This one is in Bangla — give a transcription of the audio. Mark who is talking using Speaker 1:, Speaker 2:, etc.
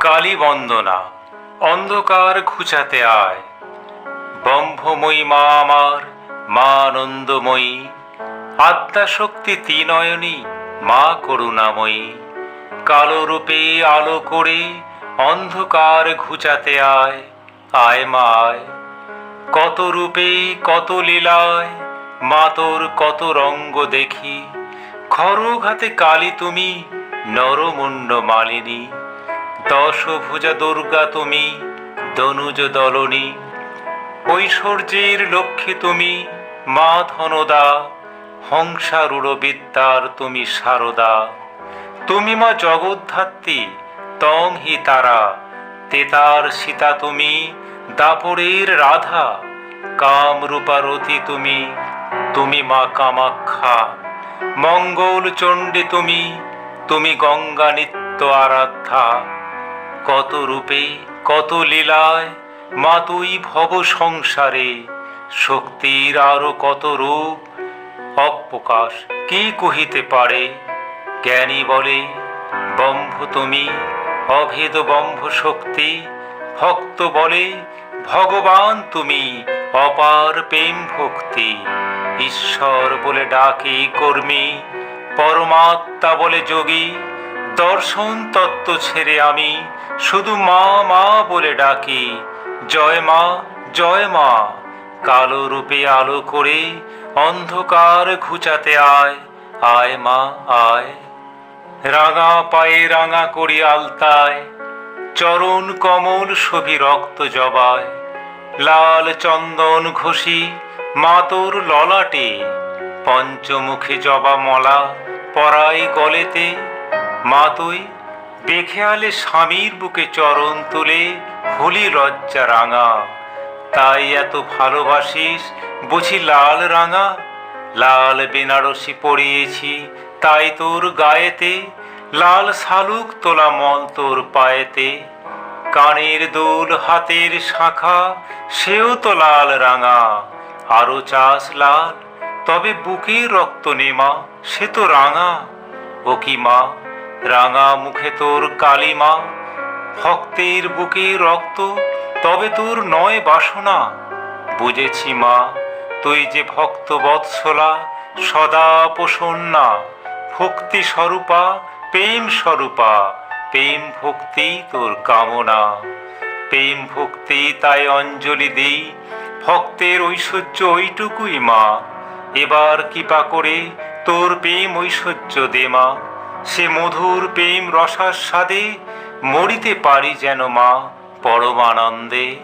Speaker 1: কালী বন্দনা, অন্ধকার ঘুচাতে আয়। ব্রহ্মময়ী মা আমার, মা আনন্দময়ী আদ্যাশক্তি তিনয়নী, মা করুণাময়ী। কালো রূপে আলো করে অন্ধকার ঘুচাতে আয় আয় মা, আয়। কত রূপে কত লীলায়, মা তোর কত রঙ্গ দেখি। খরঘাতে কালী তুমি নরমুণ্ড মালিনী দশভুজা দুর্গা তুমি দনুজ দলনী ঐশ্বর্যের লক্ষ্মী তুমি, মা ধনদা হংসারূঢ় বিদ্যার তুমি সারদা। তুমি মা জগদ্ধাত্রী, তং হি তারা। তেতার সীতা তুমি, দাপরের রাধা। কামরূপারতি তুমি তুমি মা কামাখ্যা। মঙ্গল চণ্ডী তুমি তুমি গঙ্গা নিত্য আরাধ্যা, কত রূপে, কত লীলায় মা তুই ভব সংসারে, শক্তির আরও কত রূপ, অপ্রকাশ কি কহিতে পারে? জ্ঞানী বলে বম্ভ তুমি অভেদ বম্ভ শক্তি, ভক্ত বলে, ভগবান তুমি অপার প্রেম ভক্তি। ঈশ্বর বলে ডাকি কর্মী পরমাত্মা বলে যোগী, দর্শন তত্ত্ব ছেড়ে আমি শুধু মা মা বলে ডাকি, জয় মা জয় মা। কালো রূপে আলো করে অন্ধকার ঘুচাতে আয় আয় মা, আয়। রাঙা পায়ে রাঙা করি আলতায়, চরণ কমল ছবি রক্ত জবায়। লাল চন্দন ঘষি মাতোর ললাটে পঞ্চমুখী জবা মলা পরাই গলেতে। মা তুই বেখেয়ালে স্বামীর বুকে চরণ তুলে হলি লজ্জা রাঙা। তাই এত ভালোবাসিস বুঝি লাল রাঙা। লাল বেনারসি পরিয়েছি তাই তোর গায়েতে। লাল শালুক তোলা মল তোর পায়েতে। কানের দোল হাতের শাখা সেও তো লাল রাঙা। আরও চাষ লাল তবে বুকের রক্ত নেমা সে তো রাঙা। ও কি মা, রাঙা মুখে তোর কালী মা। ভক্তের বুকে রক্ত, তবে তোর নয় বাসনা। বুঝেছি মা, তুই যে ভক্ত বৎসলা, সদা প্রসন্না ভক্তি স্বরূপা, প্রেম স্বরূপা, প্রেম ভক্তি তোর কামনা। প্রেম ভক্তি তাই অঞ্জলি দিই, ভক্তের ঐশ্বর্য ওইটুকুই মা। এবার কৃপা করে তোর প্রেম ঐশ্বর্য দে মা। সে মধুর প্রেম রসার রসাস্বাদে মরিতে পারি যেন মা পরমানন্দে।